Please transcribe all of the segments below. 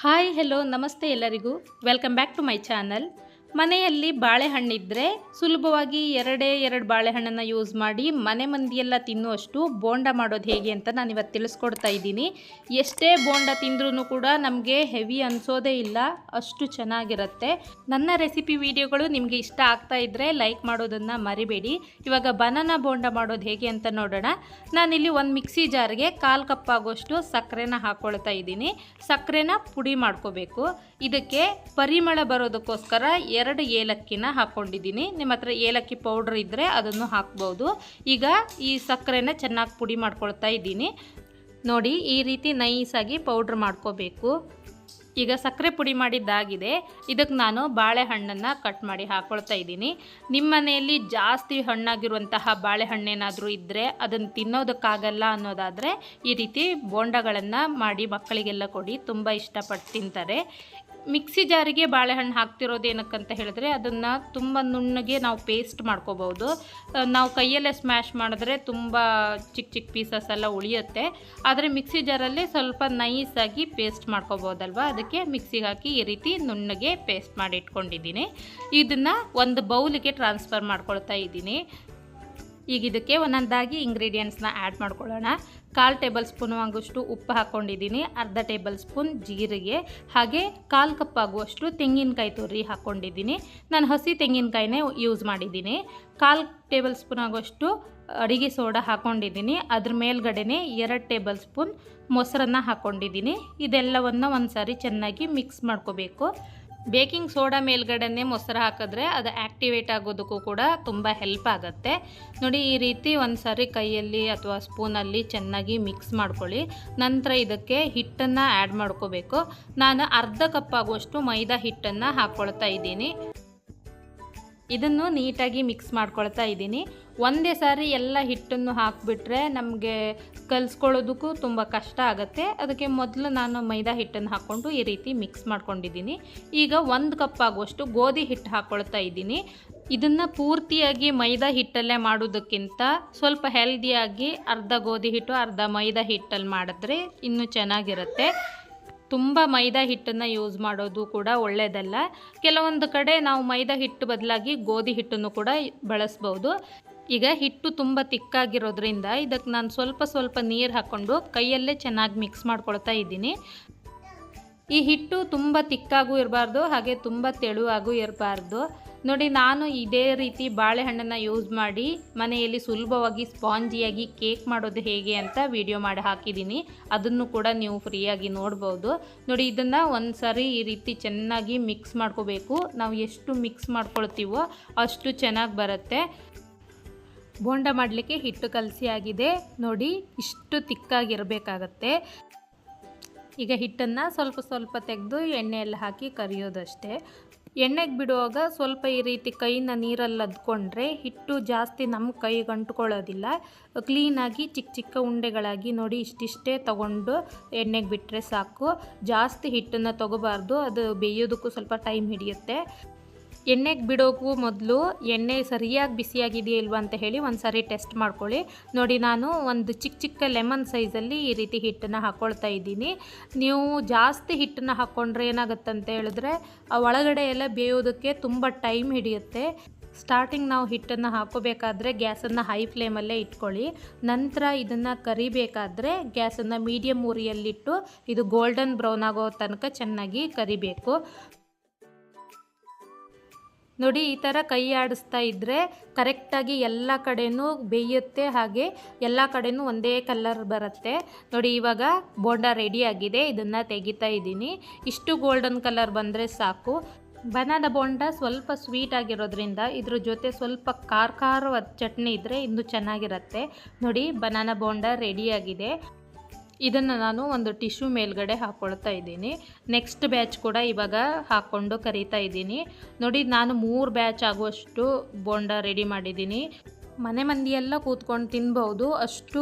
Hi hello ನಮಸ್ತೆ ಎಲ್ಲರಿಗೂ. Welcome back to my channel ಮನೆಯಲ್ಲಿ ಬಾಳೆಹಣ್ಣಿದ್ದರೆ ಸುಲಭವಾಗಿ ಎರಡೇ ಎರಡು ಬಾಳೆಹಣ್ಣನ್ನು ಯೂಸ್ ಮಾಡಿ ಮನೆ ಮಂದಿಯೆಲ್ಲ ತಿನ್ನುವಷ್ಟು ಬೋಂಡ ಮಾಡೋದು ಹೇಗೆ ಅಂತ ನಾನು ಇವತ್ತು ತಿಳಿಸ್ಕೊಡ್ತಾ ಇದ್ದೀನಿ. ಎಷ್ಟೇ ಬೋಂಡ ತಿಂದ್ರೂ ಕೂಡ ನಮಗೆ ಹೆವಿ ಅನಿಸೋದೇ ಇಲ್ಲ, ಅಷ್ಟು ಚೆನ್ನಾಗಿರುತ್ತೆ. ನನ್ನ ರೆಸಿಪಿ ವಿಡಿಯೋಗಳು ನಿಮಗೆ ಇಷ್ಟ ಆಗ್ತಾ ಇದ್ದರೆ ಲೈಕ್ ಮಾಡೋದನ್ನು ಮರಿಬೇಡಿ. ಇವಾಗ ಬನಾನಾ ಬೋಂಡ ಮಾಡೋದು ಹೇಗೆ ಅಂತ ನೋಡೋಣ. ನಾನಿಲ್ಲಿ ಒಂದು ಮಿಕ್ಸಿ ಜಾರ್ಗೆ ಕಾಲು ಕಪ್ ಆಗೋಷ್ಟು ಸಕ್ಕರೆನ ಹಾಕ್ಕೊಳ್ತಾ ಇದ್ದೀನಿ. ಸಕ್ಕರೆನ ಪುಡಿ ಮಾಡ್ಕೋಬೇಕು. ಇದಕ್ಕೆ ಪರಿಮಳ ಬರೋದಕ್ಕೋಸ್ಕರ ಎರಡು ಏಲಕ್ಕಿನ ಹಾಕ್ಕೊಂಡಿದ್ದೀನಿ ನಿಮ್ಮ ಹತ್ರ ಏಲಕ್ಕಿ ಪೌಡ್ರ್ ಇದ್ದರೆ ಅದನ್ನು ಹಾಕ್ಬೋದು. ಈಗ ಈ ಸಕ್ಕರೆನ ಚೆನ್ನಾಗಿ ಪುಡಿ ಮಾಡ್ಕೊಳ್ತಾ ಇದ್ದೀನಿ. ನೋಡಿ, ಈ ರೀತಿ ನೈಸಾಗಿ ಪೌಡ್ರ್ ಮಾಡ್ಕೋಬೇಕು. ಈಗ ಸಕ್ಕರೆ ಪುಡಿ ಮಾಡಿದ್ದಾಗಿದೆ. ಇದಕ್ಕೆ ನಾನು ಬಾಳೆಹಣ್ಣನ್ನು ಕಟ್ ಮಾಡಿ ಹಾಕ್ಕೊಳ್ತಾ ಇದ್ದೀನಿ. ನಿಮ್ಮ ಮನೆಯಲ್ಲಿ ಜಾಸ್ತಿ ಹಣ್ಣಾಗಿರುವಂತಹ ಬಾಳೆಹಣ್ಣೇನಾದರೂ ಇದ್ದರೆ ಅದನ್ನು ತಿನ್ನೋದಕ್ಕಾಗಲ್ಲ ಅನ್ನೋದಾದರೆ ಈ ರೀತಿ ಬೋಂಡಗಳನ್ನು ಮಾಡಿ ಮಕ್ಕಳಿಗೆಲ್ಲ ಕೊಡಿ. ತುಂಬ ಇಷ್ಟಪಟ್ಟು ತಿಂತಾರೆ. ಮಿಕ್ಸಿ ಜಾರಿಗೆ ಬಾಳೆಹಣ್ಣು ಹಾಕ್ತಿರೋದು ಏನಕ್ಕಂತ ಹೇಳಿದ್ರೆ ಅದನ್ನು ತುಂಬ ನುಣ್ಣಗೆ ನಾವು ಪೇಸ್ಟ್ ಮಾಡ್ಕೋಬೋದು ನಾವು ಕೈಯಲ್ಲೇ ಸ್ಮ್ಯಾಶ್ ಮಾಡಿದ್ರೆ ತುಂಬ ಚಿಕ್ಕ ಚಿಕ್ಕ ಪೀಸಸ್ ಎಲ್ಲ ಉಳಿಯುತ್ತೆ. ಆದರೆ ಮಿಕ್ಸಿ ಜಾರಲ್ಲಿ ಸ್ವಲ್ಪ ನೈಸಾಗಿ ಪೇಸ್ಟ್ ಮಾಡ್ಕೋಬೋದಲ್ವ ಅದಕ್ಕೆ ಮಿಕ್ಸಿಗೆ ಹಾಕಿ ಈ ರೀತಿ ನುಣ್ಣಗೆ ಪೇಸ್ಟ್ ಮಾಡಿ ಇಟ್ಕೊಂಡಿದ್ದೀನಿ. ಇದನ್ನು ಒಂದು ಬೌಲಿಗೆ ಟ್ರಾನ್ಸ್ಫರ್ ಮಾಡ್ಕೊಳ್ತಾ ಇದ್ದೀನಿ. ಈಗ ಇದಕ್ಕೆ ಒಂದೊಂದಾಗಿ ಇಂಗ್ರೀಡಿಯೆಂಟ್ಸ್ನ ಆ್ಯಡ್ ಮಾಡ್ಕೊಳ್ಳೋಣ. ಕಾಲು ಟೇಬಲ್ ಸ್ಪೂನ್ ಆಗುವಷ್ಟು ಉಪ್ಪು ಹಾಕ್ಕೊಂಡಿದ್ದೀನಿ ಅರ್ಧ ಟೇಬಲ್ ಸ್ಪೂನ್ ಜೀರಿಗೆ. ಹಾಗೆ ಕಾಲು ಕಪ್ ಆಗುವಷ್ಟು ತೆಂಗಿನಕಾಯಿ ತುರಿ ಹಾಕ್ಕೊಂಡಿದ್ದೀನಿ ನಾನು ಹಸಿ ತೆಂಗಿನಕಾಯಿನೇ ಯೂಸ್ ಮಾಡಿದ್ದೀನಿ. ಕಾಲು ಟೇಬಲ್ ಸ್ಪೂನ್ ಆಗುವಷ್ಟು ಅಡಿಗೆ ಸೋಡಾ ಹಾಕ್ಕೊಂಡಿದ್ದೀನಿ ಅದ್ರ ಮೇಲ್ಗಡೆನೇ ಎರಡು ಟೇಬಲ್ ಸ್ಪೂನ್ ಮೊಸರನ್ನು ಹಾಕ್ಕೊಂಡಿದ್ದೀನಿ ಇದೆಲ್ಲವನ್ನು ಒಂದು ಸಾರಿ ಚೆನ್ನಾಗಿ ಮಿಕ್ಸ್ ಮಾಡ್ಕೋಬೇಕು. ಬೇಕಿಂಗ್ ಸೋಡಾ ಮೇಲ್ಗಡೆನೆ ಮೊಸರು ಹಾಕಿದ್ರೆ ಅದು ಆ್ಯಕ್ಟಿವೇಟ್ ಆಗೋದಕ್ಕೂ ಕೂಡ ತುಂಬ ಹೆಲ್ಪ್ ಆಗುತ್ತೆ. ನೋಡಿ, ಈ ರೀತಿ ಒಂದು ಸಾರಿ ಕೈಯಲ್ಲಿ ಅಥವಾ ಸ್ಪೂನಲ್ಲಿ ಚೆನ್ನಾಗಿ ಮಿಕ್ಸ್ ಮಾಡ್ಕೊಳ್ಳಿ. ನಂತರ ಇದಕ್ಕೆ ಹಿಟ್ಟನ್ನು ಆ್ಯಡ್ ಮಾಡ್ಕೋಬೇಕು. ನಾನು ಅರ್ಧ ಕಪ್ ಆಗುವಷ್ಟು ಮೈದಾ ಹಿಟ್ಟನ್ನು ಹಾಕ್ಕೊಳ್ತಾ ಇದ್ದೀನಿ. ಇದನ್ನು ನೀಟಾಗಿ ಮಿಕ್ಸ್ ಮಾಡ್ಕೊಳ್ತಾ ಇದ್ದೀನಿ. ಒಂದೇ ಸಾರಿ ಎಲ್ಲ ಹಿಟ್ಟನ್ನು ಹಾಕಿಬಿಟ್ರೆ ನಮಗೆ ಕಲಿಸ್ಕೊಳ್ಳೋದಕ್ಕೂ ತುಂಬ ಕಷ್ಟ ಆಗುತ್ತೆ. ಅದಕ್ಕೆ ಮೊದಲು ನಾನು ಮೈದಾ ಹಿಟ್ಟನ್ನು ಹಾಕ್ಕೊಂಡು ಈ ರೀತಿ ಮಿಕ್ಸ್ ಮಾಡ್ಕೊಂಡಿದ್ದೀನಿ. ಈಗ ಒಂದು ಕಪ್ ಆಗುವಷ್ಟು ಗೋಧಿ ಹಿಟ್ಟು ಹಾಕ್ಕೊಳ್ತಾ ಇದ್ದೀನಿ. ಇದನ್ನು ಪೂರ್ತಿಯಾಗಿ ಮೈದಾ ಹಿಟ್ಟಲ್ಲೇ ಮಾಡೋದಕ್ಕಿಂತ ಸ್ವಲ್ಪ ಹೆಲ್ದಿಯಾಗಿ ಅರ್ಧ ಗೋಧಿ ಹಿಟ್ಟು, ಅರ್ಧ ಮೈದಾ ಹಿಟ್ಟಲ್ಲಿ ಮಾಡಿದ್ರೆ ಇನ್ನೂ ಚೆನ್ನಾಗಿರುತ್ತೆ. ತುಂಬ ಮೈದಾ ಹಿಟ್ಟನ್ನು ಯೂಸ್ ಮಾಡೋದು ಕೂಡ ಒಳ್ಳೆಯದಲ್ಲ ಕೆಲವೊಂದು ಕಡೆ ನಾವು ಮೈದಾ ಹಿಟ್ಟು ಬದಲಾಗಿ ಗೋಧಿ ಹಿಟ್ಟನ್ನು ಕೂಡ ಬಳಸ್ಬೋದು. ಈಗ ಹಿಟ್ಟು ತುಂಬ ತಿಕ್ಕಾಗಿರೋದ್ರಿಂದ ಇದಕ್ಕೆ ನಾನು ಸ್ವಲ್ಪ ಸ್ವಲ್ಪ ನೀರು ಹಾಕ್ಕೊಂಡು ಕೈಯಲ್ಲೇ ಚೆನ್ನಾಗಿ ಮಿಕ್ಸ್ ಮಾಡ್ಕೊಳ್ತಾ ಇದ್ದೀನಿ. ಈ ಹಿಟ್ಟು ತುಂಬ ತಿಕ್ಕಾಗೂ ಇರಬಾರ್ದು, ಹಾಗೆ ತುಂಬ ತೆಳುವಾಗೂ ಇರಬಾರ್ದು. ನೋಡಿ, ನಾನು ಇದೇ ರೀತಿ ಬಾಳೆಹಣ್ಣನ್ನು ಯೂಸ್ ಮಾಡಿ, ಮನೆಯಲ್ಲಿ ಸುಲಭವಾಗಿ ಸ್ಪಾಂಜಿಯಾಗಿ ಕೇಕ್ ಮಾಡೋದು ಹೇಗೆ ಅಂತ ವಿಡಿಯೋ ಮಾಡಿ ಹಾಕಿದ್ದೀನಿ. ಅದನ್ನು ಕೂಡ ನೀವು ಫ್ರೀಯಾಗಿ ನೋಡ್ಬೋದು. ನೋಡಿ, ಇದನ್ನು ಒಂದು ಸಾರಿ ಈ ರೀತಿ ಚೆನ್ನಾಗಿ ಮಿಕ್ಸ್ ಮಾಡ್ಕೋಬೇಕು. ನಾವು ಎಷ್ಟು ಮಿಕ್ಸ್ ಮಾಡ್ಕೊಳ್ತೀವೋ ಅಷ್ಟು ಚೆನ್ನಾಗಿ ಬರುತ್ತೆ. ಬೋಂಡ ಮಾಡಲಿಕ್ಕೆ ಹಿಟ್ಟು ಕಲಸಿ ಆಗಿದೆ. ನೋಡಿ, ಇಷ್ಟು ತಿಕ್ಕಾಗಿರಬೇಕಾಗತ್ತೆ. ಈಗ ಹಿಟ್ಟನ್ನು ಸ್ವಲ್ಪ ಸ್ವಲ್ಪ ತೆಗೆದು ಎಣ್ಣೆಯಲ್ಲಿ ಹಾಕಿ ಕರಿಯೋದಷ್ಟೇ. ಎಣ್ಣೆಗೆ ಬಿಡುವಾಗ ಸ್ವಲ್ಪ ಈ ರೀತಿ ಕೈನ ನೀರಲ್ಲಿ ಅದ್ಕೊಂಡ್ರೆ ಹಿಟ್ಟು ಜಾಸ್ತಿ ನಮ್ಮ ಕೈಗೆ ಅಂಟ್ಕೊಳ್ಳೋದಿಲ್ಲ. ಕ್ಲೀನಾಗಿ ಚಿಕ್ಕ ಚಿಕ್ಕ ಉಂಡೆಗಳಾಗಿ ನೋಡಿ ಇಷ್ಟಿಷ್ಟೇ ತಗೊಂಡು ಎಣ್ಣೆಗೆ ಬಿಟ್ಟರೆ ಸಾಕು. ಜಾಸ್ತಿ ಹಿಟ್ಟನ್ನು ತಗೋಬಾರ್ದು. ಅದು ಬೇಯೋದಕ್ಕೂ ಸ್ವಲ್ಪ ಟೈಮ್ ಹಿಡಿಯುತ್ತೆ. ಎಣ್ಣೆಗೆ ಬಿಡೋಕ್ಕೂ ಮೊದಲು ಎಣ್ಣೆ ಸರಿಯಾಗಿ ಬಿಸಿಯಾಗಿದೆಯಾ ಇಲ್ವಾ ಅಂತ ಹೇಳಿ ಒಂದು ಸಾರಿ ಟೆಸ್ಟ್ ಮಾಡ್ಕೊಳ್ಳಿ. ನೋಡಿ, ನಾನು ಒಂದು ಚಿಕ್ಕ ಚಿಕ್ಕ ಲೆಮನ್ ಸೈಜಲ್ಲಿ ಈ ರೀತಿ ಹಿಟ್ಟನ್ನು ಹಾಕ್ಕೊಳ್ತಾ ಇದ್ದೀನಿ. ನೀವು ಜಾಸ್ತಿ ಹಿಟ್ಟನ್ನು ಹಾಕ್ಕೊಂಡ್ರೆ ಅಂತ ಹೇಳಿದ್ರೆ ಒಳಗಡೆ ಎಲ್ಲ ಬೇಯೋದಕ್ಕೆ ತುಂಬ ಟೈಮ್ ಹಿಡಿಯುತ್ತೆ. ಸ್ಟಾರ್ಟಿಂಗ್ ನಾವು ಹಿಟ್ಟನ್ನು ಹಾಕೋಬೇಕಾದ್ರೆ ಗ್ಯಾಸನ್ನು ಹೈ ಫ್ಲೇಮಲ್ಲೇ ಇಟ್ಕೊಳ್ಳಿ. ನಂತರ ಇದನ್ನು ಕರಿಬೇಕಾದ್ರೆ ಗ್ಯಾಸನ್ನು ಮೀಡಿಯಮ್ ಉರಿಯಲ್ಲಿಟ್ಟು ಇದು ಗೋಲ್ಡನ್ ಬ್ರೌನ್ ಆಗೋ ತನಕ ಚೆನ್ನಾಗಿ ಕರಿಬೇಕು. ನೋಡಿ, ಈ ಥರ ಕೈ ಆಡಿಸ್ತಾ ಇದ್ದರೆ ಕರೆಕ್ಟಾಗಿ ಎಲ್ಲ ಕಡೆನೂ ಬೇಯುತ್ತೆ, ಹಾಗೆ ಎಲ್ಲ ಕಡೆನೂ ಒಂದೇ ಕಲರ್ ಬರುತ್ತೆ. ನೋಡಿ, ಇವಾಗ ಬೋಂಡ ರೆಡಿ ಆಗಿದೆ, ಇದನ್ನು ತೆಗಿತಾ ಇದ್ದೀನಿ. ಇಷ್ಟು ಗೋಲ್ಡನ್ ಕಲರ್ ಬಂದರೆ ಸಾಕು. ಬನಾನ ಬೋಂಡ ಸ್ವಲ್ಪ ಸ್ವೀಟ್ ಆಗಿರೋದ್ರಿಂದ ಇದ್ರ ಜೊತೆ ಸ್ವಲ್ಪ ಖಾರ ಖಾರವಾದ ಚಟ್ನಿ ಇದ್ದರೆ ಇನ್ನೂ ಚೆನ್ನಾಗಿರುತ್ತೆ. ನೋಡಿ, ಬನಾನ ಬೋಂಡ ರೆಡಿಯಾಗಿದೆ ಇದನ್ನು ನಾನು ಒಂದು ಟಿಶ್ಯೂ ಮೇಲ್ಗಡೆ ಹಾಕ್ಕೊಳ್ತಾ ಇದ್ದೀನಿ. ನೆಕ್ಸ್ಟ್ ಬ್ಯಾಚ್ ಕೂಡ ಇವಾಗ ಹಾಕ್ಕೊಂಡು ಕರಿತಾ ಇದ್ದೀನಿ. ನೋಡಿ, ನಾನು ಮೂರು ಬ್ಯಾಚ್ ಆಗುವಷ್ಟು ಬೋಂಡ ರೆಡಿ ಮಾಡಿದ್ದೀನಿ. ಮನೆ ಮಂದಿಯೆಲ್ಲ ಕೂತ್ಕೊಂಡು ತಿನ್ಬೋದು ಅಷ್ಟು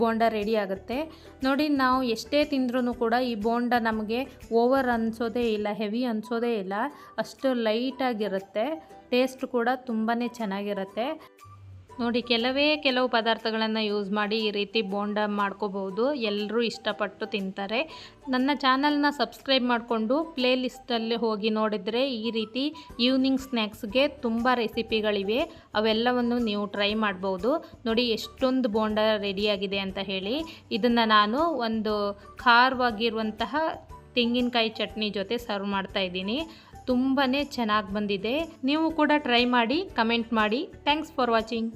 ಬೋಂಡ ರೆಡಿ ಆಗುತ್ತೆ. ನೋಡಿ, ನಾವು ಎಷ್ಟೇ ತಿಂದ್ರೂ ಕೂಡ ಈ ಬೋಂಡ ನಮಗೆ ಓವರ್ ಅನ್ಸೋದೇ ಇಲ್ಲ, ಹೆವಿ ಅನ್ಸೋದೇ ಇಲ್ಲ. ಅಷ್ಟು ಲೈಟಾಗಿರುತ್ತೆ ಟೇಸ್ಟ್ ಕೂಡ ತುಂಬಾ ಚೆನ್ನಾಗಿರುತ್ತೆ. ನೋಡಿ, ಕೆಲವೇ ಕೆಲವು ಪದಾರ್ಥಗಳನ್ನು ಯೂಸ್ ಮಾಡಿ ಈ ರೀತಿ ಬೋಂಡ ಮಾಡ್ಕೋಬಹುದು. ಎಲ್ಲರೂ ಇಷ್ಟಪಟ್ಟು ತಿಂತಾರೆ. ನನ್ನ ಚಾನಲ್ನ ಸಬ್ಸ್ಕ್ರೈಬ್ ಮಾಡಿಕೊಂಡು ಪ್ಲೇ ಲಿಸ್ಟಲ್ಲಿ ಹೋಗಿ ನೋಡಿದರೆ ಈ ರೀತಿ ಈವ್ನಿಂಗ್ ಸ್ನ್ಯಾಕ್ಸ್ಗೆ ತುಂಬ ರೆಸಿಪಿಗಳಿವೆ ಅವೆಲ್ಲವನ್ನು ನೀವು ಟ್ರೈ ಮಾಡ್ಬೋದು. ನೋಡಿ, ಎಷ್ಟೊಂದು ಬೋಂಡ ರೆಡಿಯಾಗಿದೆ ಅಂತ ಹೇಳಿ. ಇದನ್ನು ನಾನು ಒಂದು ಖಾರವಾಗಿರುವಂತಹ ತೆಂಗಿನಕಾಯಿ ಚಟ್ನಿ ಜೊತೆ ಸರ್ವ್ ಮಾಡ್ತಾ ಇದ್ದೀನಿ. ತುಂಬಾ ಚೆನ್ನಾಗಿ ಬಂದಿದೆ. ನೀವು ಕೂಡ ಟ್ರೈ ಮಾಡಿ ಕಮೆಂಟ್ ಮಾಡಿ. Thanks for watching